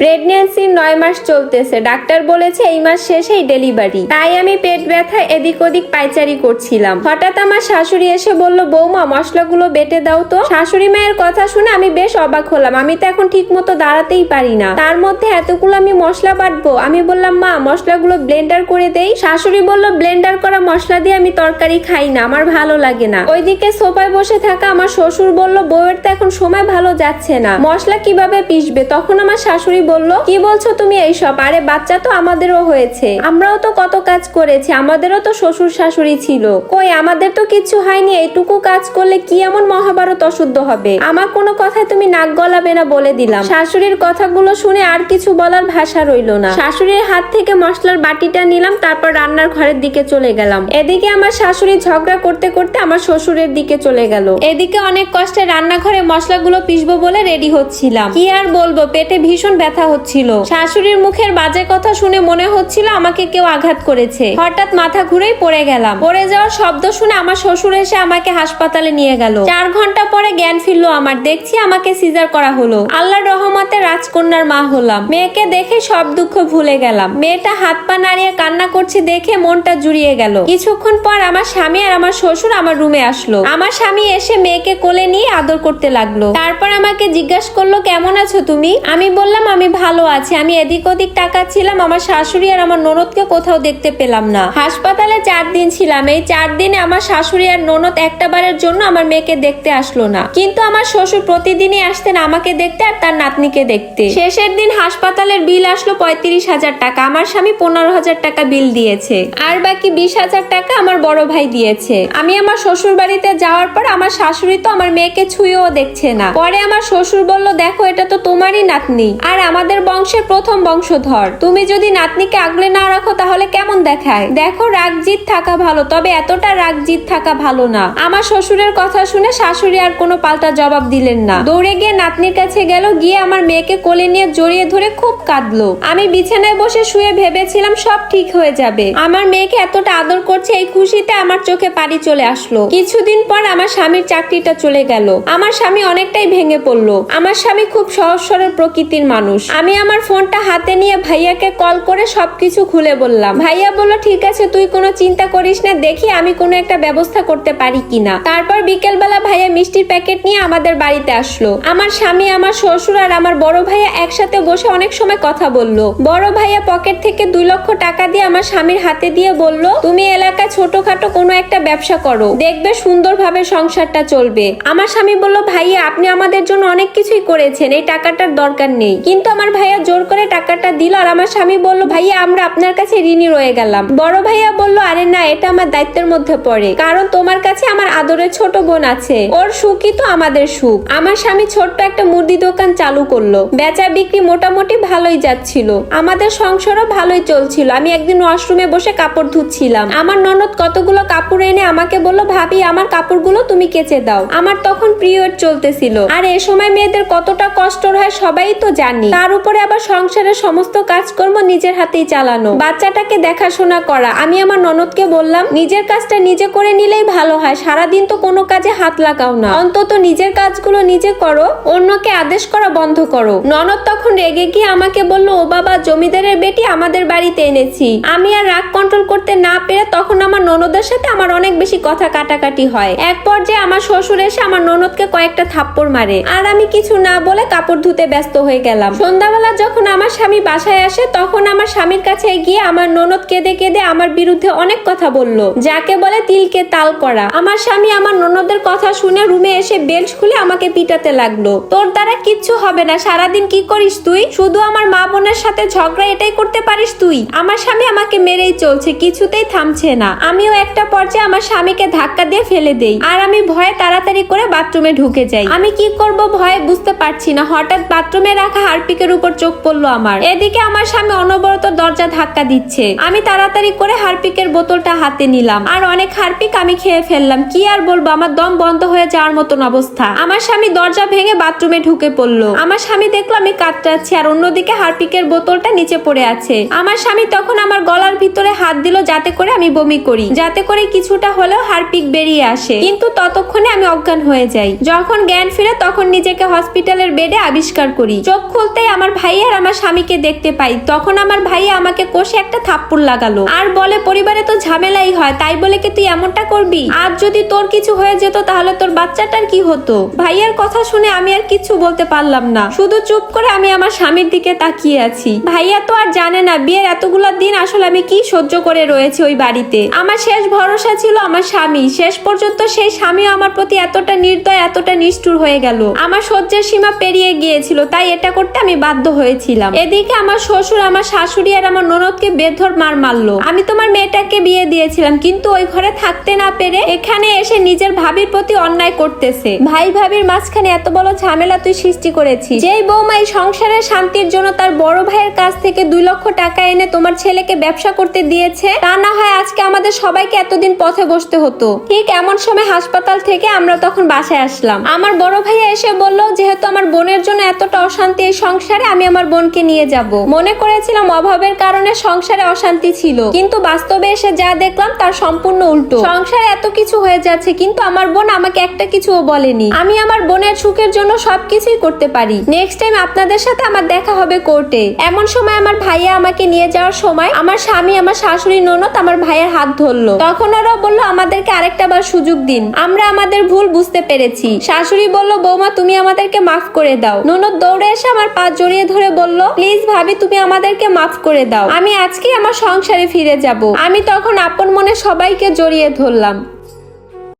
প্রেগন্যান্সির নয় মাস চলতেছে। ডাক্তার বলেছে এই মাস শেষেই ডেলিভারি তাই আমি পেট ব্যথা এদিক ওদিক পাইচারি করছিলাম। হঠাৎ আমার শাশুড়ি এসে বলল, বৌমা, মশলাগুলো বেটে দাও তো। শাশুড়ি মায়ের কথা শুনে আমি বেশ অবাক হলাম। আমি তো এখন ঠিক মতো দাঁড়াতেই পারি না। তার মধ্যে এতগুলো আমি মশলা বাটবো। আমি বললাম, মা, মশলাগুলো ব্লেন্ডার করে দেই। শাশুড়ি বলল ব্লেন্ডার করা মশলা দিয়ে আমি তরকারি খাই না, আমার ভালো লাগে না। ওইদিকে সোফায় বসে থাকা আমার শ্বশুর বলল, বউয়ের তো এখন সময় ভালো যাচ্ছে না। মশলা কীভাবে পিসবে তখন আমার শাশুড়ি বলল, কি বলছো তুমি এইসব? আরে বাচ্চা তো আমাদেরও হয়েছে। আমরাও তো কত কাজ করেছি, আমাদেরও তো শ্বশুর শাশুড়ি ছিল। কই, আমাদের তো কিছু হয়নি, এইটুকু কাজ করলে কি এমন মহাভারত অশুদ্ধ হবে? আমার কোনো কথায় তুমি নাক গলাবে না বলে দিলাম। শাশুড়ির কথাগুলো শুনে আর কিছু বলার ভাষা রইল না। শাশুড়ির হাত থেকে মশলার বাটিটা নিলাম, তারপর রান্নার ঘরের দিকে চলে গেলাম। এদিকে আমার শাশুড়ি ঝগড়া করতে করতে আমার শ্বশুরের দিকে চলে গেল। এদিকে অনেক কষ্টে রান্নাঘরে মশলাগুলো পিসবো বলে রেডি হচ্ছিলাম। কি আর বলব, পেটে ভীষণ ব্যথা হচ্ছিল। শাশুড়ির মুখের বাজে কথা শুনে মনে হচ্ছিল আমাকে কেউ আঘাত করেছে। হঠাৎ মাথা ঘুরেই পড়ে গেলাম। পড়ে যাওয়ার শব্দ শুনে আমার শ্বশুর এসে আমাকে হাসপাতালে নিয়ে গেল। চার ঘণ্টা পরে জ্ঞান ফিরলো আমার। দেখছি আমাকে সিজার করা হলো। আল্লাহর রহমতে রাজকন্যার মা হলাম। মেয়েকে দেখে সব দুঃখ ভুলে গেলাম। মেয়েটা হাত পা নাড়িয়ে কান্না করছে দেখে মনটা জুড়িয়ে গেল। কিছুক্ষণ পর আমার স্বামী আর আমার শ্বশুর আমার রুমে আসলো। আমার স্বামী এসে মেয়েকে কোলে নিয়ে আদর করতে লাগল। তারপর আমাকে জিজ্ঞাসা করল, কেমন আছো তুমি? আমি বললাম, আমি ভালো আছি। আমি এদিক ওদিক তাকাচ্ছিলাম, আমার শাশুড়ি আর আমার ননদকে কোথাও দেখতে পেলাম না। হাসপাতালে চার দিন ছিলাম। এই চার দিনে আমার শাশুড়ি আর ননদ একটা বারের জন্য আমার মেয়েকে দেখতে আসলো না। কিন্তু আমার শ্বশুর প্রতিদিনই আসতেন আমাকে দেখতে আর তার নাতনিকে দেখতে। শেষের দিন হাসপাতালের বিল আসলো পঁয়ত্রিশ হাজার টাকা। আমার স্বামী পনেরো হাজার টাকা বিল দিয়েছে। আর বাকি বিশ হাজার টাকা আমার বড় ভাই দিয়েছে। আমি আমার শ্বশুর বাড়িতে যাওয়ার পর আমার শাশুড়ি তো আমার মেয়েকে ছুঁয়েও দেখছে না। পরে আমার শ্বশুর বলল, দেখো, এটা তো তোমারই নাতনি। আর আমাদের বংশের প্রথম বংশধর। তুমি যদি নাতনিকে আগলে না রাখো, তাহলে কেমন দেখায়? দেখো রাগ জিত থাকা ভালো, তবে এতটা রাগ জিত থাকা ভালো না। আমার শ্বশুরের কথা শুনে শাশুড়ি আর কোনো পাল্টা জবাব দিলেন না। দৌড়ে গিয়ে নাতনির কাছে গেল, গিয়ে আমার মেয়েকে কোলে নিয়ে জড়িয়ে ধরে খুব কাঁদলো। আমি বিছানায় বসে শুয়ে ভেবেছিলাম সব ঠিক হয়ে যাবে। আমার মেয়েকে এতটা আদর করছে, এই খুশিতে আমার চোখে পানি চলে আসলো। কিছুদিন পর আমার স্বামীর চাকরিটা চলে গেল। আমার স্বামী অনেকটাই ভেঙে পড়ল। আমার স্বামী খুব সহজ সরল প্রকৃতির মানুষ। আমি আমার ফোনটা হাতে নিয়ে ভাইয়াকে কল করে সবকিছু খুলে বললাম। ভাইয়া বলল, ঠিক আছে, তুই কোনো চিন্তা করিস না, দেখি আমি কোনো একটা ব্যবস্থা করতে পারি কিনা। তারপর বিকেলবেলা ভাইয়া মিষ্টির প্যাকেট নিয়ে আমাদের বাড়িতে আসলো। আমার স্বামী, আমার শ্বশুর আর আমার বড় ভাইয়া একসাথে বসে অনেক সময় কথা বলল। বড় ভাইয়া পকেট থেকে দুই লক্ষ টাকা দিয়ে আমার স্বামীর হাতে দিয়ে বলল, তুমি এলাকায় ছোটখাটো কোনো একটা ব্যবসা করো, দেখবে সুন্দরভাবে সংসারটা চলবে। আমার স্বামী বলল, ভাইয়া, আপনি আমাদের জন্য অনেক কিছুই করেছেন, এই টাকাটার দরকার নেই। কিন্তু আমার ভাইয়া জোর করে টাকাটা দিল আর আমার স্বামী বলল, ভাইয়া, আমরা আপনার কাছে ঋণী রয়ে গেলাম। বড় ভাইয়া বলল, আরে না, এটা আমার দায়িত্বের মধ্যে পড়ে। কারণ তোমার কাছে আমার আদরের ছোট বোন আছে। ওর সুখই তো আমাদের সুখ। আমার স্বামী ছোট্ট একটা মুদি দোকান চালু করল। বেচা বিক্রি মোটামুটি ভালোই যাচ্ছিল। আমাদের সংসারও ভালোই চলছিল। আমি একদিন ওয়াশরুমে বসে কাপড় ধুচ্ছিলাম। আমার ননদ কতগুলো কাপড় এনে আমাকে বলল, ভাবি, আমার কাপড়গুলো তুমি কেচে দাও। আমার তখন পিরিয়ড চলতেছিল। আর এ সময় মেয়েদের কতটা কষ্ট হয় সবাই তো জানি। তার উপরে আবার সংসারের সমস্ত কাজকর্ম নিজের হাতেই চালানো। বাচ্চাটাকে দেখাশোনা করা। আমি আমার ননদকে বললাম, নিজের কাজটা নিজে করে নিলেই ভালো হয়। সারাদিন তো কোনো কাজে হাত লাগাও না। অন্তত নিজের কাজগুলো নিজে করো, অন্যকে আদেশ করা বন্ধ করো। ননদ তখন রেগে গিয়ে আমাকে বলল, ও বাবা, জমিদারের বেটি আমাদের বাড়িতে এনেছি। আমি আর রাগ কন্ট্রোল করতে না পেরে তখন আমার ননদের সাথে আমার অনেক বেশি কথা কাটাকাটি হয়। এক পর্যায়ে আমার শ্বশুর এসে আমার ননদকে কয়েকটা থাপ্পড় মারে। আর আমি কিছু না বলে কাপড় ধুতে ব্যস্ত হয়ে গেলাম। সন্ধ্যাবেলা যখন আমার স্বামী বাসায় আসে, তখন আমার স্বামীর কাছে গিয়ে আমার ননদ কেঁদে কেঁদে আমার বিরুদ্ধে অনেক কথা বলল। যাকে বলে তিলকে তাল করা। আমার স্বামী আমার ননদের কথা শুনে রুমে এসে বেল্ট খুলে আমাকে পিটাতে লাগল। তোর দ্বারা কিচ্ছু হবে না, সারাদিন কি করিস তুই? শুধু আমার মা বোনের সাথে ঝগড়া এটাই করতে পারিস তুই? আমার স্বামী আমাকে মেরেই চলছে, কিছুতেই থামছে না। আমিও একটা পর্যায়ে আমার স্বামীকে ধাক্কা দিয়ে ফেলে দেই আর আমি ভয়ে তাড়াতাড়ি করে বাথরুমে ঢুকে যাই। আমি কি করব ভয়ে বুঝতে পারছি না। হঠাৎ বাথরুমে রাখা হারপিকের উপর চোখ পড়ল আমার। এদিকে আমার স্বামী অনবরত দরজা ধাক্কা দিচ্ছে। আমি তাড়াতাড়ি করে হারপিকের বোতলটা হাতে নিলাম আর অনেক হারপিক আমি খেয়ে ফেললাম। কি আর বলব, আমার দম বন্ধ হয়ে যাওয়ার মতন অবস্থা। আমার স্বামী দরজা ভেঙে বাথরুমে ঢুকে পড়ল। আমার স্বামী দেখল আমি কাতরাচ্ছি আর অন্যদিকে হারপিকের বোতলটা নিচে পড়ে আছে। আমার স্বামী তখন আমার গলার ভিতরে হাত দিল যাতে করে আমি বমি করি। যাতে করে কিছুটা হলেও হারপিক বেরিয়ে আসে। কিন্তু ততক্ষণে আমি অজ্ঞান হয়ে যাই। যখন জ্ঞান ফিরে তখন নিজেকে হসপিটালের বেডে আবিষ্কার করি। চোখ খুলতে আমার ভাই আর আমার স্বামীকে দেখতে পাই। তখন আমার ভাই আমাকে কষে একটা থাপ্পড় লাগালো। আর বলে, পরিবারে তো ঝামেলাই হয়, তাই বলে কি তুই এমনটা করবি? আর যদি তোর কিছু হয়ে যেত তাহলে তোর বাচ্চাটার কি হতো? ভাইয়ার কথা শুনে আমি আর কিছু বলতে পারলাম না। শুধু চুপ করে আমি আমার স্বামীর দিকে তাকিয়ে আছি। ভাইয়া তো আর জানে না, বিয়ের এতগুলো দিন আসলে আমি কি সহ্য করে রয়েছে ওই বাড়িতে। আমার শেষ ভরসা ছিল আমার স্বামী। শেষ পর্যন্ত সেই স্বামীও আমার প্রতি এতটা নির্দয়, এতটা নিষ্ঠুর হয়ে গেল। আমার সহ্যের সীমা পেরিয়ে গিয়েছিল, তাই এটা করতে আমি বাধ্য হয়েছিলাম। এদিকে আমার শ্বশুর, আমার শাশুড়ি আর আমার ননদকে বেধর মার মারলো। আমি তোমার মেয়েটাকে বিয়ে দিয়েছিলাম, কিন্তু ওই ঘরে থাকতে না পেরে এখানে এসে নিজের ভাবির প্রতি অন্যায় করতেছে। ভাই ভাবির মাঝখানে এত বড় ঝামেলা তুই সৃষ্টি করেছিস। যেই বৌমা এই সংসারের শান্তির জন্য তার বড় ভাইয়ের কাছ থেকে দুই লক্ষ টাকা এনে তোমার ছেলেকে ব্যবসা করতে দিয়েছে তা না হয় আজকে আমাদের সবাইকে এতদিন পথে বসতে হতো। ঠিক এমন সময় হাসপাতাল থেকে আমরা তখন বাসায় আসলাম। আমার বড় ভাইয়া এসে বলল, যেহেতু আমার বোনের জন্য এতটা অশান্তি এই সংসারে, আমি আমার বোনকে নিয়ে যাব। মনে করেছিলাম অভাবের কারণে সংসারে অশান্তি ছিল। কিন্তু বাস্তবে এসে যা দেখলাম, তার সম্পূর্ণ উল্টো। সংসারে এত কিছু হয়ে যাচ্ছে, কিন্তু আমার বোন আমাকে একটা কিছুও বলেনি। আমি আমার বোনের সুখের জন্য সবকিছুই করতে পারি। নেক্সট টাইম আপনাদের সাথে আমার দেখা হবে কোর্টে এমন সময় আমার ভাইয়া আমাকে নিয়ে যাওয়ার সময়, আমার স্বামী আমার শাশুড়ি ননদ আমার ভাইয়ের হাত ধরলো। তখন ওরা বলল, আমাদেরকে আরেকটা বার সুযোগ দিন। আমরা আমাদের ভুল বুঝতে পেরেছি। শাশুড়ি বলল, বৌমা, তুমি আমাদেরকে মাফ করে দাও। ননদ দৌড়ে এসে আমার পা জড়িয়ে ধরে বলল, প্লিজ ভাবি, তুমি আমাদেরকে মাফ করে দাও। আমি আজকে আমার সংসারে ফিরে যাব। আমি তখন আপন মনে সবাইকে জড়িয়ে ধরলাম।